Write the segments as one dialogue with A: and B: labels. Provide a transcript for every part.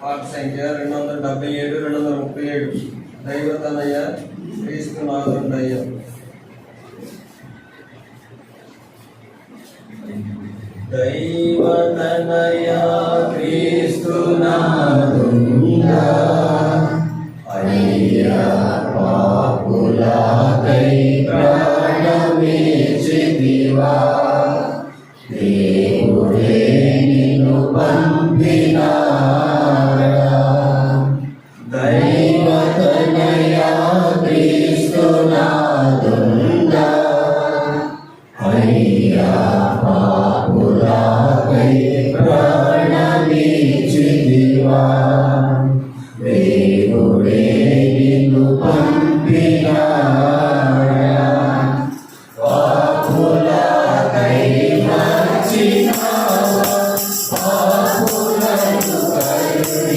A: part సంఖ్య రెండు వందల డెబ్బై ఏడు రెండు వందల ముప్పై ఏడు దైవతనయ్య క్రీస్తు నాగరుడయ్య దైవతనయ క్రీస్తు నాగరుడా దైవ పాపులకై ప్రాణమే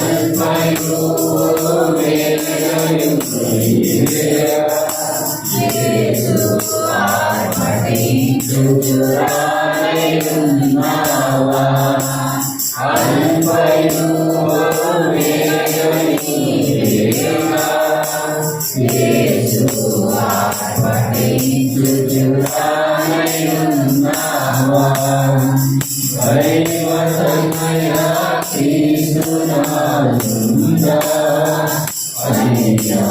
A: అల్పయో వేగయు క్రీస్తునాథుందా అయ్యా